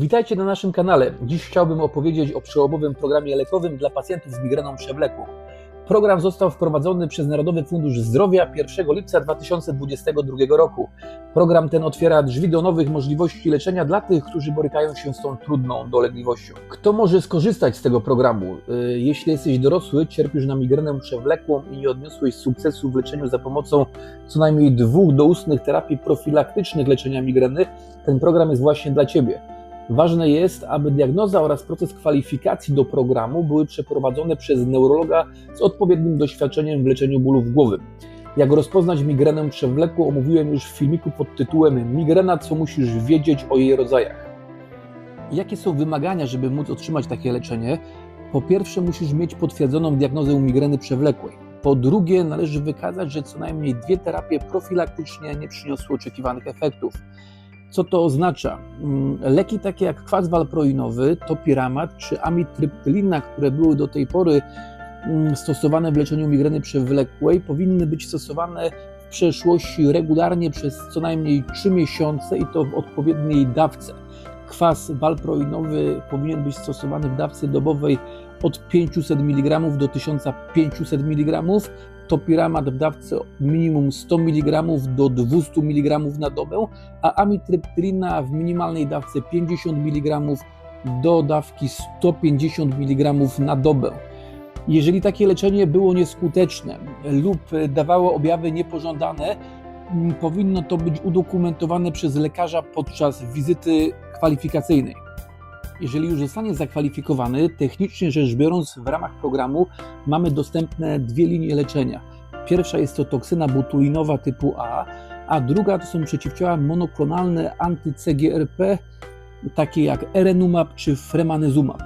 Witajcie na naszym kanale. Dziś chciałbym opowiedzieć o przełomowym programie lekowym dla pacjentów z migreną przewlekłą. Program został wprowadzony przez Narodowy Fundusz Zdrowia 1 lipca 2022 roku. Program ten otwiera drzwi do nowych możliwości leczenia dla tych, którzy borykają się z tą trudną dolegliwością. Kto może skorzystać z tego programu? Y, Jeśli jesteś dorosły, cierpisz na migrenę przewlekłą i nie odniosłeś sukcesu w leczeniu za pomocą co najmniej dwóch doustnych terapii profilaktycznych leczenia migreny, ten program jest właśnie dla Ciebie. Ważne jest, aby diagnoza oraz proces kwalifikacji do programu były przeprowadzone przez neurologa z odpowiednim doświadczeniem w leczeniu bólów głowy. Jak rozpoznać migrenę przewlekłą omówiłem już w filmiku pod tytułem Migrena, co musisz wiedzieć o jej rodzajach. Jakie są wymagania, żeby móc otrzymać takie leczenie? Po pierwsze, musisz mieć potwierdzoną diagnozę migreny przewlekłej. Po drugie, należy wykazać, że co najmniej dwie terapie profilaktycznie nie przyniosły oczekiwanych efektów. Co to oznacza? Mm, Leki takie jak kwas walproinowy, topiramat czy amitriptylina, które były do tej pory mm, stosowane w leczeniu migreny przewlekłej, powinny być stosowane w przeszłości regularnie przez co najmniej 3 miesiące i to w odpowiedniej dawce. Kwas walproinowy powinien być stosowany w dawce dobowej od 500 mg do 1500 mg, topiramat w dawce minimum 100 mg do 200 mg na dobę, a amitriptylina w minimalnej dawce 50 mg do dawki 150 mg na dobę. Jeżeli takie leczenie było nieskuteczne lub dawało objawy niepożądane, powinno to być udokumentowane przez lekarza podczas wizyty kwalifikacyjnej. Jeżeli już zostanie zakwalifikowany, technicznie rzecz biorąc, w ramach programu mamy dostępne dwie linie leczenia. Pierwsza jest to toksyna botulinowa typu A, a druga to są przeciwciała monoklonalne anty-CGRP, takie jak erenumab czy fremanezumab.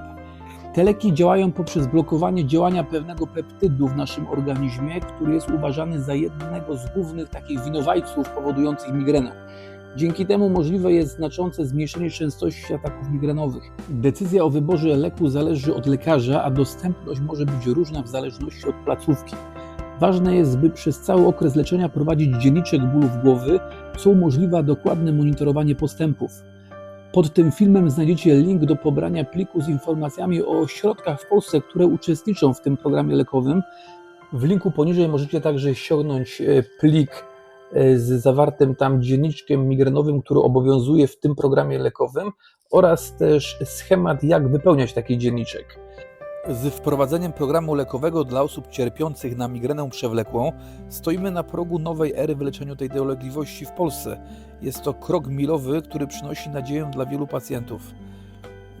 Te leki działają poprzez blokowanie działania pewnego peptydu w naszym organizmie, który jest uważany za jednego z głównych takich winowajców powodujących migrenę. Dzięki temu możliwe jest znaczące zmniejszenie częstości ataków migrenowych. Decyzja o wyborze leku zależy od lekarza, a dostępność może być różna w zależności od placówki. Ważne jest, by przez cały okres leczenia prowadzić dzienniczek bólów głowy, co umożliwia dokładne monitorowanie postępów. Pod tym filmem znajdziecie link do pobrania pliku z informacjami o ośrodkach w Polsce, które uczestniczą w tym programie lekowym. W linku poniżej możecie także ściągnąć e, plik z zawartym tam dzienniczkiem migrenowym, który obowiązuje w tym programie lekowym oraz też schemat, jak wypełniać taki dzienniczek. Z wprowadzeniem programu lekowego dla osób cierpiących na migrenę przewlekłą stoimy na progu nowej ery w leczeniu tej dolegliwości w Polsce. Jest to krok milowy, który przynosi nadzieję dla wielu pacjentów.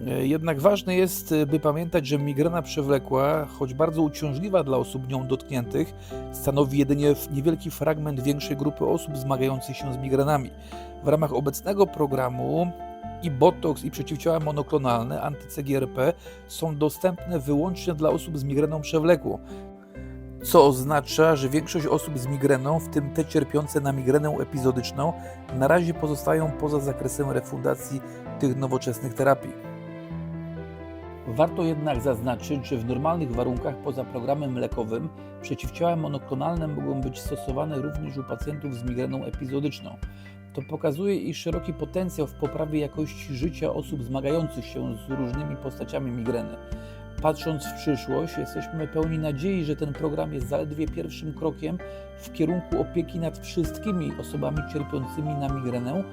E, Jednak ważne jest, e, by pamiętać, że migrena przewlekła, choć bardzo uciążliwa dla osób nią dotkniętych, stanowi jedynie niewielki fragment większej grupy osób zmagających się z migrenami. W ramach obecnego programu i botoks, i przeciwciała monoklonalne anty-CGRP są dostępne wyłącznie dla osób z migreną przewlekłą. Co oznacza, że większość osób z migreną, w tym te cierpiące na migrenę epizodyczną, na razie pozostają poza zakresem refundacji tych nowoczesnych terapii. Warto jednak zaznaczyć, że w normalnych warunkach poza programem lekowym przeciwciała monoklonalne mogą być stosowane również u pacjentów z migreną epizodyczną. To pokazuje, iż szeroki potencjał w poprawie jakości życia osób zmagających się z różnymi postaciami migreny. Patrząc w przyszłość, jesteśmy pełni nadziei, że ten program jest zaledwie pierwszym krokiem w kierunku opieki nad wszystkimi osobami cierpiącymi na migrenę.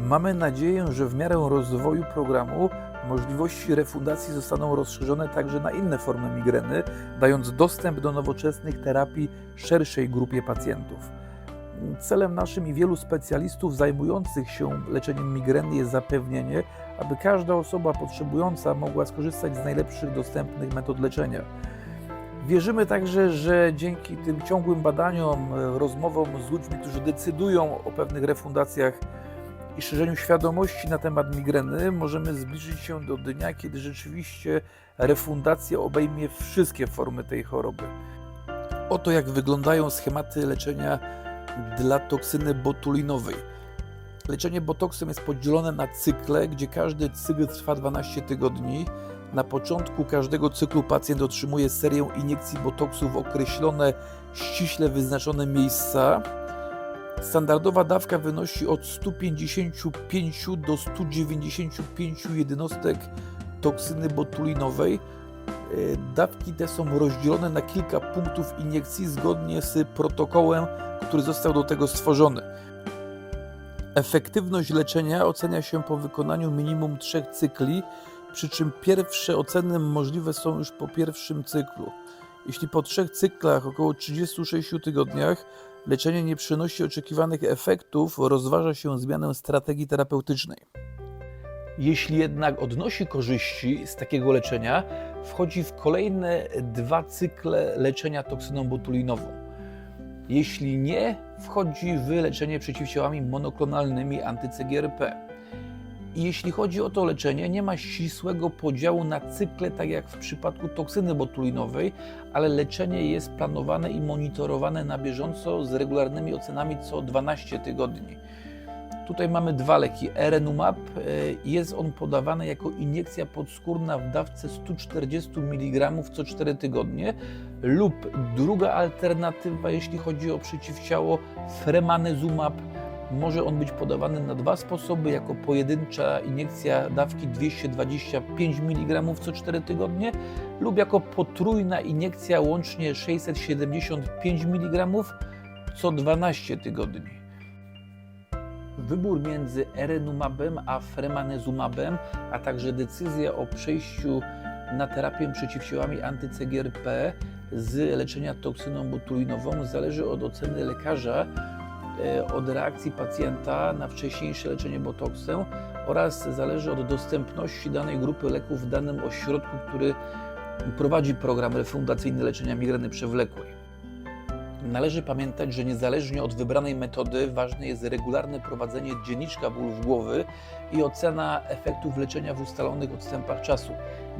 Mamy nadzieję, że w miarę rozwoju programu możliwości refundacji zostaną rozszerzone także na inne formy migreny, dając dostęp do nowoczesnych terapii szerszej grupie pacjentów. Celem naszym i wielu specjalistów zajmujących się leczeniem migreny jest zapewnienie, aby każda osoba potrzebująca mogła skorzystać z najlepszych dostępnych metod leczenia. Wierzymy także, że dzięki tym ciągłym badaniom, rozmowom z ludźmi, którzy decydują o pewnych refundacjach i szerzeniu świadomości na temat migreny, możemy zbliżyć się do dnia, kiedy rzeczywiście refundacja obejmie wszystkie formy tej choroby. Oto jak wyglądają schematy leczenia dla toksyny botulinowej. Leczenie botoksem jest podzielone na cykle, gdzie każdy cykl trwa 12 tygodni. Na początku każdego cyklu pacjent otrzymuje serię iniekcji botoksu w określone, ściśle wyznaczone miejsca. Standardowa dawka wynosi od 155 do 195 jednostek toksyny botulinowej. E, Dawki te są rozdzielone na kilka punktów iniekcji zgodnie z protokołem, który został do tego stworzony. Efektywność leczenia ocenia się po wykonaniu minimum trzech cykli, przy czym pierwsze oceny możliwe są już po pierwszym cyklu. Jeśli po trzech cyklach, około 36 tygodniach, leczenie nie przynosi oczekiwanych efektów, rozważa się zmianę strategii terapeutycznej. Jeśli jednak odnosi korzyści z takiego leczenia, wchodzi w kolejne dwa cykle leczenia toksyną botulinową. Jeśli nie, wchodzi w leczenie przeciwciałami monoklonalnymi anty-CGRP. I jeśli chodzi o to leczenie, nie ma ścisłego podziału na cykle, tak jak w przypadku toksyny botulinowej, ale leczenie jest planowane i monitorowane na bieżąco z regularnymi ocenami co 12 tygodni. Tutaj mamy dwa leki. Erenumab e, jest on podawany jako iniekcja podskórna w dawce 140 mg co 4 tygodnie lub druga alternatywa, jeśli chodzi o przeciwciało fremanezumab. Może on być podawany na dwa sposoby, jako pojedyncza iniekcja dawki 225 mg co 4 tygodnie lub jako potrójna iniekcja łącznie 675 mg co 12 tygodni. Wybór między erenumabem a fremanezumabem, a także decyzja o przejściu na terapię przeciwciałami anty-CGRP z leczenia toksyną botulinową zależy od oceny lekarza, od reakcji pacjenta na wcześniejsze leczenie botoksem oraz zależy od dostępności danej grupy leków w danym ośrodku, który prowadzi program refundacyjny leczenia migreny przewlekłej. Należy pamiętać, że niezależnie od wybranej metody ważne jest regularne prowadzenie dzienniczka bólów głowy i ocena efektów leczenia w ustalonych odstępach czasu.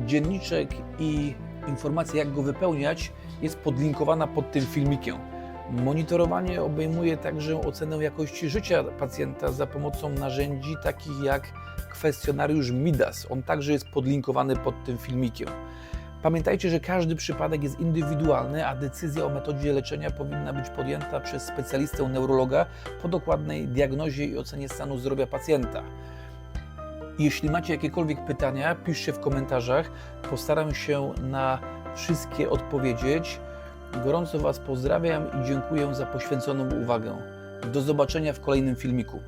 Dzienniczek i informacja, jak go wypełniać, jest podlinkowana pod tym filmikiem. Monitorowanie obejmuje także ocenę jakości życia pacjenta za pomocą narzędzi takich jak kwestionariusz MIDAS. On także jest podlinkowany pod tym filmikiem. Pamiętajcie, że każdy przypadek jest indywidualny, a decyzja o metodzie leczenia powinna być podjęta przez specjalistę neurologa po dokładnej diagnozie i ocenie stanu zdrowia pacjenta. Jeśli macie jakiekolwiek pytania, piszcie w komentarzach. Postaram się na wszystkie odpowiedzieć. Gorąco Was pozdrawiam i dziękuję za poświęconą uwagę. Do zobaczenia w kolejnym filmiku.